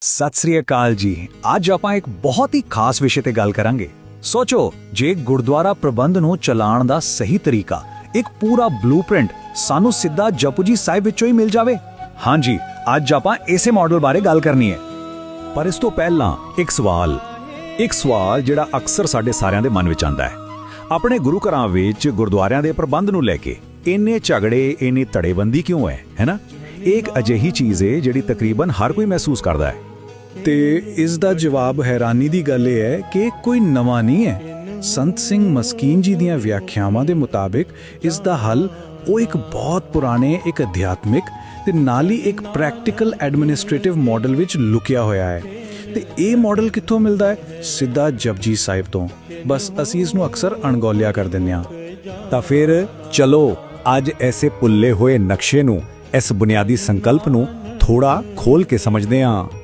ਸਤਿ ਸ੍ਰੀ ਅਕਾਲ ਜੀ। ਅੱਜ ਆਪਾਂ ਇੱਕ ਬਹੁਤ ਹੀ ਖਾਸ ਵਿਸ਼ੇ ਤੇ ਗੱਲ ਕਰਾਂਗੇ। ਸੋਚੋ, ਜੇ ਗੁਰਦੁਆਰਾ ਪ੍ਰਬੰਧ ਨੂੰ ਚਲਾਉਣ ਦਾ ਸਹੀ ਤਰੀਕਾ, ਇੱਕ ਪੂਰਾ ਬਲੂਪ੍ਰਿੰਟ ਸਾਨੂੰ ਸਿੱਧਾ ਜਪੁਜੀ ਸਾਹਿਬ ਵਿੱਚੋਂ ਹੀ ਮਿਲ ਜਾਵੇ। ਹਾਂਜੀ, ਅੱਜ ਆਪਾਂ ਇਸੇ ਮਾਡਲ ਬਾਰੇ ਗੱਲ ਕਰਨੀ ਹੈ। ਪਰ ਇਸ ਤੋਂ ਪਹਿਲਾਂ ਇੱਕ ਸਵਾਲ। ਇੱਕ ਸਵਾਲ ਜਿਹੜਾ ਅਕਸਰ ਸਾਡੇ ਸਾਰਿਆਂ ਦੇ ਮਨ ਵਿੱਚ ਆਉਂਦਾ ਹੈ। ਆਪਣੇ ਗੁਰੂ ਘਰਾਂ ਵਿੱਚ ਗੁਰਦੁਆਰਿਆਂ ਦੇ ਪ੍ਰਬੰਧ ਨੂੰ ਲੈ ਕੇ ਇੰਨੇ ਝਗੜੇ, ਇੰਨੀ ਤੜੇਬੰਦੀ ਕਿਉਂ ਹੈ ਹੈਨਾ ਇਹ ਇੱਕ ਅਜਿਹੀ ਚੀਜ਼ ਹੈ ਜਿਹੜੀ ਤਕਰੀਬਨ ਹਰ ਕੋਈ ਮਹਿਸੂਸ ਕਰਦਾ ਹੈ। ਤੇ ਇਸ ਦਾ ਜਵਾਬ ਹੈਰਾਨੀ ਦੀ ਗੱਲ ਇਹ ਹੈ ਕਿ ਕੋਈ ਨਵਾਂ ਨਹੀਂ ਹੈ। ਸੰਤ ਸਿੰਘ ਮਸਕੀਨ ਜੀ ਦੀਆਂ ਵਿਆਖਿਆਵਾਂ ਦੇ ਮੁਤਾਬਿਕ ਇਸ ਦਾ ਹੱਲ ਉਹ ਇੱਕ ਬਹੁਤ ਪੁਰਾਣੇ, ਇੱਕ ਅਧਿਆਤਮਿਕ ਤੇ ਨਾਲ ਹੀ ਇੱਕ ਪ੍ਰੈਕਟੀਕਲ ਐਡਮਿਨਿਸਟ੍ਰੇਟਿਵ ਮਾਡਲ ਵਿੱਚ ਲੁਕਿਆ ਹੋਇਆ ਹੈ। ਤੇ ਇਹ ਮਾਡਲ ਕਿੱਥੋਂ ਮਿਲਦਾ ਹੈ? ਸਿੱਧਾ ਜਪਜੀ ਸਾਹਿਬ ਤੋਂ। ਬਸ ਅਸੀਂ ਇਸ ਨੂੰ ਅਕਸਰ ਅਣਗੌਲਿਆ ਕਰ ਦਿੰਦੇ ਹਾਂ। ਤਾਂ ਫਿਰ ਚਲੋ, ਅੱਜ ਐਸੇ ਪੁੱਲੇ ਹੋਏ ਨਕਸ਼ੇ ਨੂੰ, ਇਸ ਬੁਨਿਆਦੀ ਸੰਕਲਪ ਨੂੰ ਥੋੜਾ ਖੋਲ ਕੇ ਸਮਝਦੇ ਹਾਂ।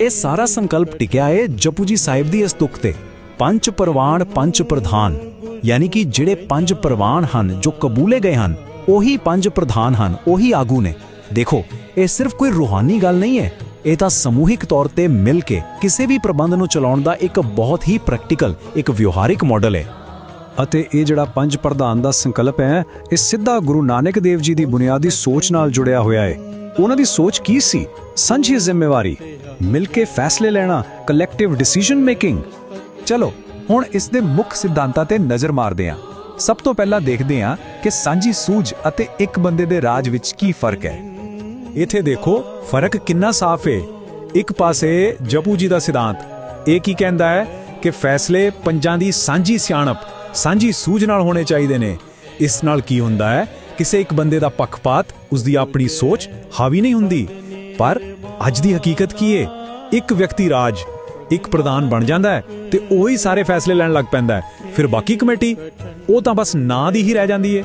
ਇਹ ਸਾਰਾ ਸੰਕਲਪ ਟਿਕਿਆ ਹੈ ਜਪੂ ਸਾਹਿਬ ਦੀ ਇਸ ਤੁਕ ਤੇ। ਪੰਜ ਪ੍ਰਵਾਨ ਪੰਜ ਪ੍ਰਧਾਨ। ਯਾਨੀ ਕਿ ਜਿਹੜੇ ਪੰਜ ਪ੍ਰਵਾਨ ਹਨ, ਜੋ ਕਬੂਲੇ ਗਏ ਹਨ, ਉਹੀ ਪੰਜ ਪ੍ਰਧਾਨ ਹਨ, ਉਹੀ ਆਗੂ ਨੇ। ਦੇਖੋ, ਇਹ ਸਿਰਫ ਕੋਈ ਰੂਹਾਨੀ ਗੱਲ ਨਹੀਂ ਹੈ ਇਹ ਤਾਂ ਸਮੂਹਿਕ ਤੌਰ ਤੇ ਮਿਲ ਕੇ ਕਿਸੇ ਵੀ ਪ੍ਰਬੰਧ ਨੂੰ ਚਲਾਉਣ ਦਾ ਇੱਕ ਬਹੁਤ ਹੀ ਪ੍ਰੈਕਟੀਕਲ, ਇੱਕ ਵਿਵਹਾਰਿਕ ਮਾਡਲ ਹੈ ਅਤੇ ਇਹ ਜਿਹੜਾ ਪੰਜ ਪ੍ਰਧਾਨ ਦਾ ਸੰਕਲਪ ਹੈ, ਇਹ ਸਿੱਧਾ ਗੁਰੂ ਨਾਨਕ ਦੇਵ ਜੀ ਦੀ ਬੁਨਿਆਦੀ ਸੋਚ ਨਾਲ ਜੁੜਿਆ ਹੋਇਆ ਹੈ ਉਹਨਾਂ ਦੀ ਸੋਚ ਕੀ ਸੀ? ਸਾਂਝੀ ਜ਼ਿੰਮੇਵਾਰੀ, ਮਿਲ ਕੇ ਫੈਸਲੇ ਲੈਣਾ ਕਲੈਕਟਿਵ ਡਿਸੀਜਨ ਮੇਕਿੰਗ ਚਲੋ, ਹੁਣ ਇਸ ਦੇ ਮੁੱਖ ਸਿਧਾਂਤਾਂ ਤੇ ਨਜ਼ਰ ਮਾਰਦੇ ਹਾਂ। ਸਭ ਤੋਂ ਪਹਿਲਾਂ ਦੇਖਦੇ ਹਾਂ ਕਿ ਸਾਂਝੀ ਸੂਝ ਅਤੇ ਇੱਕ ਬੰਦੇ ਦੇ ਰਾਜ ਵਿੱਚ ਕੀ ਫ਼ਰਕ ਹੈ। ਇੱਥੇ ਦੇਖੋ, ਫ਼ਰਕ ਕਿੰਨਾ ਸਾਫ਼ ਹੈ ਇੱਕ ਪਾਸੇ ਜਪੂ ਜੀ ਦਾ ਸਿਧਾਂਤ, ਇਹ ਕੀ ਕਹਿੰਦਾ ਹੈ ਕਿ ਫੈਸਲੇ ਪੰਜਾਂ ਦੀ ਸਾਂਝੀ ਸਿਆਣਪ, ਸਾਂਝੀ ਸੂਝ ਨਾਲ ਹੋਣੇ ਚਾਹੀਦੇ ਨੇ। ਇਸ ਨਾਲ ਕੀ ਹੁੰਦਾ ਹੈ? ਕਿਸੇ ਇੱਕ ਬੰਦੇ ਦਾ ਪੱਖਪਾਤ ਉਸ ਦੀ ਆਪਣੀ ਸੋਚ ਹਾਵੀ ਨਹੀਂ ਹੁੰਦੀ। ਪਰ ਅੱਜ ਦੀ ਹਕੀਕਤ ਕੀ ਹੈ ਇੱਕ ਵਿਅਕਤੀ ਰਾਜ, ਇੱਕ ਪ੍ਰਧਾਨ ਬਣ ਜਾਂਦਾ ਹੈ ਤੇ ਉਹੀ ਸਾਰੇ ਫੈਸਲੇ ਲੈਣ ਲੱਗ ਪੈਂਦਾ ਹੈ। ਫਿਰ ਬਾਕੀ ਕਮੇਟੀ, ਉਹ ਤਾਂ ਬਸ ਨਾਂ ਦੀ ਹੀ ਰਹਿ ਜਾਂਦੀ ਹੈ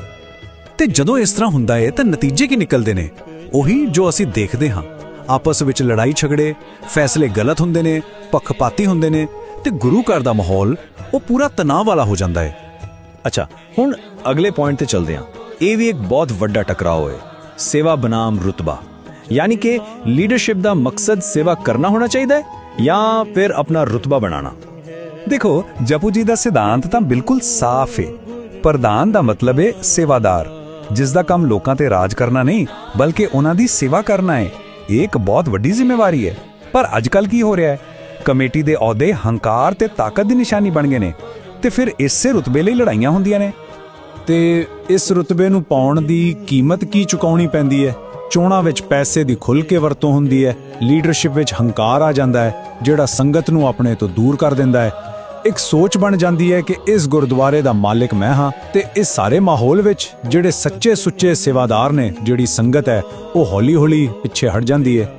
ਤੇ ਜਦੋਂ ਇਸ ਤਰ੍ਹਾਂ ਹੁੰਦਾ ਹੈ ਤਾਂ ਨਤੀਜੇ ਕੀ ਨਿਕਲਦੇ ਨੇ? ਉਹੀ ਜੋ ਅਸੀਂ ਦੇਖਦੇ ਹਾਂ। ਆਪਸ ਵਿੱਚ ਲੜਾਈ ਝਗੜੇ, ਫੈਸਲੇ ਗਲਤ ਹੁੰਦੇ ਨੇ, ਪੱਖਪਾਤੀ ਹੁੰਦੇ ਨੇ ਤੇ ਗੁਰੂ ਘਰ ਦਾ ਮਾਹੌਲ, ਉਹ ਪੂਰਾ ਤਣਾਅ ਵਾਲਾ ਹੋ ਜਾਂਦਾ ਹੈ ਅੱਛਾ, ਹੁਣ ਅਗਲੇ ਪੁਆਇੰਟ ਤੇ ਚੱਲਦੇ ਹਾਂ। ਇਹ ਵੀ ਇੱਕ ਬਹੁਤ ਵੱਡਾ ਟਕਰਾਓ ਹੈ। ਸੇਵਾ ਬਨਾਮ ਰੁਤਬਾ। ਯਾਨੀ ਕਿ ਲੀਡਰਸ਼ਿਪ ਦਾ ਮਕਸਦ ਸੇਵਾ ਕਰਨਾ ਹੋਣਾ ਚਾਹੀਦਾ ਹੈ ਜਾਂ ਫਿਰ ਆਪਣਾ ਰੁਤਬਾ ਬਣਾਉਣਾ। ਦੇਖੋ, ਜਪੂ ਜੀ ਦਾ ਸਿਧਾਂਤ ਤਾਂ ਬਿਲਕੁਲ ਸਾਫ਼ ਹੈ। ਪ੍ਰਧਾਨ ਦਾ ਮਤਲਬ ਹੈ ਸੇਵਾਦਾਰ। ਜਿਸ ਦਾ ਕੰਮ ਲੋਕਾਂ ਤੇ ਰਾਜ ਕਰਨਾ ਨਹੀਂ, ਬਲਕਿ ਉਹਨਾਂ ਦੀ ਸੇਵਾ ਕਰਨਾ ਹੈ। ਇਹ ਇੱਕ ਬਹੁਤ ਵੱਡੀ ਜ਼ਿੰਮੇਵਾਰੀ ਹੈ। ਪਰ ਅੱਜਕੱਲ ਕੀ ਹੋ ਰਿਹਾ ਹੈ? ਕਮੇਟੀ ਦੇ ਅਹੁਦੇ ਹੰਕਾਰ ਤੇ ਤਾਕਤ ਦੀ ਨਿਸ਼ਾਨੀ ਬਣ ਗਏ ਨੇ। ਤੇ ਫਿਰ ਇਸੇ ਰੁਤਬੇ ਲਈ ਲੜਾਈਆਂ ਹੁੰਦੀਆਂ ਨੇ। ਤੇ ਇਸ ਰੁਤਬੇ ਨੂੰ ਪਾਉਣ ਦੀ ਕੀਮਤ ਕੀ ਚੁਕਾਉਣੀ ਪੈਂਦੀ ਹੈ? ਚੋਣਾਂ ਵਿੱਚ ਪੈਸੇ ਦੀ ਖੁੱਲ ਕੇ ਵਰਤੋਂ ਹੁੰਦੀ ਹੈ। ਲੀਡਰਸ਼ਿਪ ਵਿੱਚ ਹੰਕਾਰ ਆ ਜਾਂਦਾ ਹੈ, ਜਿਹੜਾ ਸੰਗਤ ਨੂੰ ਆਪਣੇ ਤੋਂ ਦੂਰ ਕਰ ਦਿੰਦਾ ਹੈ। ਇੱਕ ਸੋਚ ਬਣ ਜਾਂਦੀ ਹੈ ਕਿ ਇਸ ਗੁਰਦੁਆਰੇ ਦਾ ਮਾਲਕ ਮੈਂ ਹਾਂ ਤੇ ਇਸ ਸਾਰੇ ਮਾਹੌਲ ਵਿੱਚ ਜਿਹੜੇ ਸੱਚੇ ਸੁੱਚੇ ਸੇਵਾਦਾਰ ਨੇ, ਜਿਹੜੀ ਸੰਗਤ ਹੈ, ਉਹ ਹੌਲੀ-ਹੌਲੀ ਪਿੱਛੇ ਹਟ ਜਾਂਦੀ ਹੈ।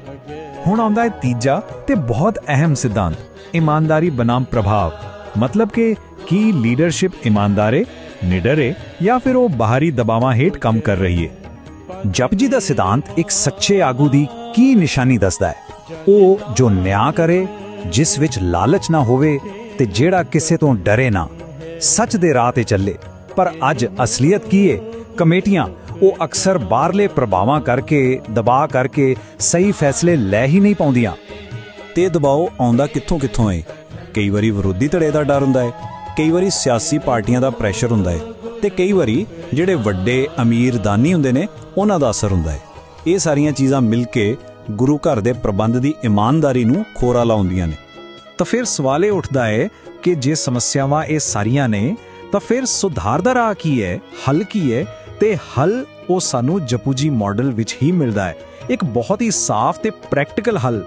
ਹੁਣ ਆਉਂਦਾ ਹੈ ਤੀਜਾ ਤੇ ਬਹੁਤ ਅਹਿਮ ਸਿਧਾਂਤ, ਇਮਾਨਦਾਰੀ ਬਨਾਮ ਪ੍ਰਭਾਵ। ਮਤਲਬ ਕਿ ਕੀ ਲੀਡਰਸ਼ਿਪ ਇਮਾਨਦਾਰੇ ਨਿਡਰੇ ਜਾਂ ਫਿਰ ਉਹ ਬਾਹਰੀ ਦਬਾਵਾਂ ਹੇਠ ਕੰਮ ਕਰ ਰਹੀ ਹੈ ਜਪਜੀ ਦਾ ਸਿਧਾਂਤ ਇੱਕ ਸੱਚੇ ਆਗੂ ਦੀ ਕੀ ਨਿਸ਼ਾਨੀ ਦੱਸਦਾ ਹੈ? ਉਹ ਜੋ ਨਿਆਂ ਕਰੇ, ਜਿਸ ਵਿੱਚ ਲਾਲਚ ਨਾ ਹੋਵੇ ਤੇ ਜਿਹੜਾ ਕਿਸੇ ਤੋਂ ਡਰੇ ਨਾ, ਸੱਚ ਦੇ ਰਾਹ ਤੇ ਚੱਲੇ। ਪਰ ਅੱਜ ਅਸਲੀਅਤ ਕੀ ਹੈ ਕਮੇਟੀਆਂ, ਉਹ ਅਕਸਰ ਬਾਹਰਲੇ ਪ੍ਰਭਾਵਾਂ ਕਰਕੇ, ਦਬਾਅ ਕਰਕੇ ਸਹੀ ਫੈਸਲੇ ਲੈ ਹੀ ਨਹੀਂ ਪਾਉਂਦੀਆਂ। ਤੇ ਦਬਾਅ ਆਉਂਦਾ ਕਿੱਥੋਂ ਕਿੱਥੋਂ ਹੈ ਕਈ ਵਾਰੀ ਵਿਰੋਧੀ ਧੜੇ ਦਾ ਡਰ ਹੁੰਦਾ ਹੈ ਕਈ ਵਾਰੀ ਸਿਆਸੀ ਪਾਰਟੀਆਂ ਦਾ ਪ੍ਰੈਸ਼ਰ ਹੁੰਦਾ ਹੈ ਤੇ ਕਈ ਵਾਰੀ ਜਿਹੜੇ ਵੱਡੇ ਅਮੀਰ ਦਾਨੀ ਹੁੰਦੇ ਨੇ, ਉਹਨਾਂ ਦਾ ਅਸਰ ਹੁੰਦਾ ਹੈ। ਇਹ ਸਾਰੀਆਂ ਚੀਜ਼ਾਂ ਮਿਲ ਕੇ ਗੁਰੂ ਘਰ ਦੇ ਪ੍ਰਬੰਧ ਦੀ ਇਮਾਨਦਾਰੀ ਨੂੰ ਖੋਰਾ ਲਾਉਂਦੀਆਂ ਨੇ। ਤਾਂ ਫਿਰ ਸਵਾਲ ਇਹ ਉੱਠਦਾ ਹੈ ਕਿ ਜੇ ਸਮੱਸਿਆਵਾਂ ਇਹ ਸਾਰੀਆਂ ਨੇ, ਤਾਂ ਫਿਰ ਸੁਧਾਰ ਦਾ ਰਾਹ ਕੀ ਹੈ, ਹੱਲ ਕੀ ਹੈ? ਤੇ ਹੱਲ ਉਹ ਸਾਨੂੰ ਜਪੂਜੀ ਮਾਡਲ ਵਿੱਚ ਹੀ ਮਿਲਦਾ ਹੈ। ਇੱਕ ਬਹੁਤ ਹੀ ਸਾਫ਼ ਤੇ ਪ੍ਰੈਕਟੀਕਲ ਹੱਲ।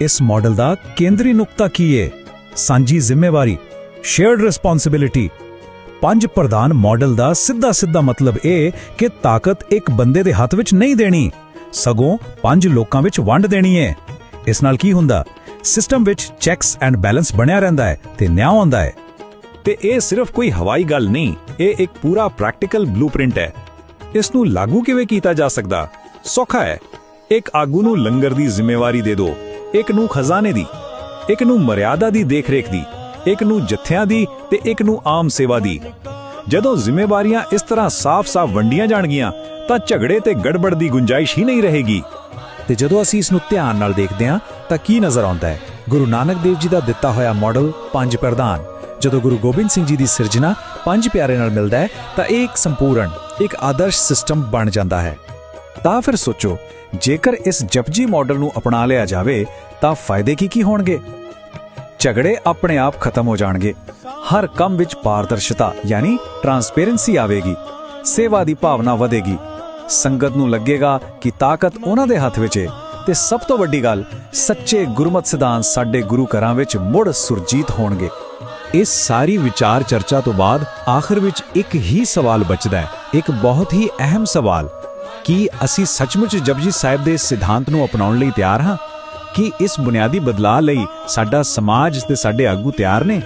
ਇਸ ਮਾਡਲ ਦਾ ਕੇਂਦਰੀ ਨੁਕਤਾ ਕੀ ਹੈ? ਸਾਂਝੀ ਜ਼ਿੰਮੇਵਾਰੀ। ਸ਼ੇਅਰਡ ਰਿਸਪੌਂਸਿਬਿਲਿਟੀ ਪੰਜ ਪ੍ਰਧਾਨ ਮਾਡਲ ਦਾ ਸਿੱਧਾ ਸਿੱਧਾ ਮਤਲਬ ਇਹ ਕਿ ਤਾਕਤ ਇੱਕ ਬੰਦੇ ਦੇ ਹੱਥ ਵਿੱਚ ਨਹੀਂ ਦੇਣੀ, ਸਗੋਂ ਪੰਜ ਲੋਕਾਂ ਵਿੱਚ ਵੰਡ ਦੇਣੀ ਹੈ ਇਸ ਨਾਲ ਕੀ ਹੁੰਦਾ? ਸਿਸਟਮ ਵਿੱਚ ਚੈਕਸ ਐਂਡ ਬੈਲੈਂਸ ਬਣਿਆ ਰਹਿੰਦਾ ਹੈ ਤੇ ਨਿਆਂ ਆਉਂਦਾ ਹੈ ਤੇ ਇਹ ਸਿਰਫ ਕੋਈ ਹਵਾਈ ਗੱਲ ਨਹੀਂ, ਇਹ ਇੱਕ ਪੂਰਾ ਪ੍ਰੈਕਟੀਕਲ ਬਲੂਪ੍ਰਿੰਟ ਹੈ ਇਸ ਨੂੰ ਲਾਗੂ ਕਿਵੇਂ ਕੀਤਾ ਜਾ ਸਕਦਾ? ਸੌਖਾ ਹੈ ਇੱਕ ਆਗੂ ਨੂੰ ਲੰਗਰ ਦੀ ਜ਼ਿੰਮੇਵਾਰੀ ਦੇ ਦਿਓ, ਇੱਕ ਨੂੰ ਖਜ਼ਾਨੇ ਦੀ, ਇੱਕ ਨੂੰ ਮਰਿਆਦਾ ਦੀ ਦੇਖਰੇਖ ਦੀ। ਇੱਕ ਨੂੰ ਜਥਿਆਂ ਦੀ ਤੇ ਇੱਕ ਨੂੰ ਆਮ ਸੇਵਾ ਦੀ। ਜਦੋਂ ਜ਼ਿੰਮੇਵਾਰੀਆਂ ਇਸ ਤਰ੍ਹਾਂ ਸਾਫ਼-ਸਾਫ਼ ਵੰਡੀਆਂ ਜਾਣਗੀਆਂ, ਤਾਂ ਝਗੜੇ ਤੇ ਗੜਬੜ ਦੀ ਗੁੰਜਾਇਸ਼ ਹੀ ਨਹੀਂ ਰਹੇਗੀ। ਤੇ ਜਦੋਂ ਅਸੀਂ ਇਸ ਨੂੰ ਧਿਆਨ ਨਾਲ ਦੇਖਦੇ ਹਾਂ, ਤਾਂ ਕੀ ਨਜ਼ਰ ਆਉਂਦਾ ਹੈ? ਗੁਰੂ ਨਾਨਕ ਦੇਵ ਜੀ ਦਾ ਦਿੱਤਾ ਹੋਇਆ ਮਾਡਲ ਪੰਜ ਪ੍ਰਧਾਨ। ਜਦੋਂ ਗੁਰੂ ਗੋਬਿੰਦ ਸਿੰਘ ਜੀ ਦੀ ਸਿਰਜਣਾ ਪੰਜ ਪਿਆਰੇ ਨਾਲ ਮਿਲਦਾ ਹੈ, ਤਾਂ ਇਹ ਇੱਕ ਸੰਪੂਰਨ, ਇੱਕ ਆਦਰਸ਼ ਸਿਸਟਮ ਬਣ ਜਾਂਦਾ ਹੈ। ਤਾਂ ਫਿਰ ਸੋਚੋ, ਜੇਕਰ ਇਸ ਜਪਜੀ ਮਾਡਲ ਨੂੰ ਅਪਣਾ ਲਿਆ ਜਾਵੇ, ਤਾਂ ਫਾਇਦੇ ਕੀ ਕੀ ਹੋਣਗੇ? ਝਗੜੇ ਆਪਣੇ ਆਪ ਖਤਮ ਹੋ ਜਾਣਗੇ। ਹਰ ਕੰਮ ਵਿੱਚ ਪਾਰਦਰਸ਼ਤਾ, ਯਾਨੀ ਟਰਾਂਸਪੇਰੈਂਸੀ ਆਵੇਗੀ। ਸੇਵਾ ਦੀ ਭਾਵਨਾ ਵਧੇਗੀ। ਸੰਗਤ ਨੂੰ ਲੱਗੇਗਾ ਕਿ ਤਾਕਤ ਉਹਨਾਂ ਦੇ ਹੱਥ ਵਿੱਚ ਹੈ ਤੇ ਸਭ ਤੋਂ ਵੱਡੀ ਗੱਲ, ਸੱਚੇ ਗੁਰਮਤਿ ਸਿਧਾਂਤ ਸਾਡੇ ਗੁਰੂ ਘਰਾਂ ਵਿੱਚ ਮੁੜ ਸੁਰਜੀਤ ਹੋਣਗੇ। ਇਸ ਸਾਰੀ ਵਿਚਾਰ ਚਰਚਾ ਤੋਂ ਬਾਅਦ ਆਖਰ ਵਿੱਚ ਇੱਕ ਹੀ ਸਵਾਲ ਬਚਦਾ ਹੈ। ਇੱਕ ਬਹੁਤ ਹੀ ਅਹਿਮ ਸਵਾਲ, ਕੀ ਅਸੀਂ ਸੱਚਮੁੱਚ ਜਪਜੀ ਸਾਹਿਬ ਦੇ ਸਿਧਾਂਤ ਨੂੰ ਅਪਣਾਉਣ ਲਈ ਤਿਆਰ ਹਾਂ? ਕੀ ਇਸ ਬੁਨਿਆਦੀ ਬਦਲਾਅ ਲਈ ਸਾਡਾ ਸਮਾਜ ਤੇ ਸਾਡੇ ਆਗੂ ਤਿਆਰ ਨੇ?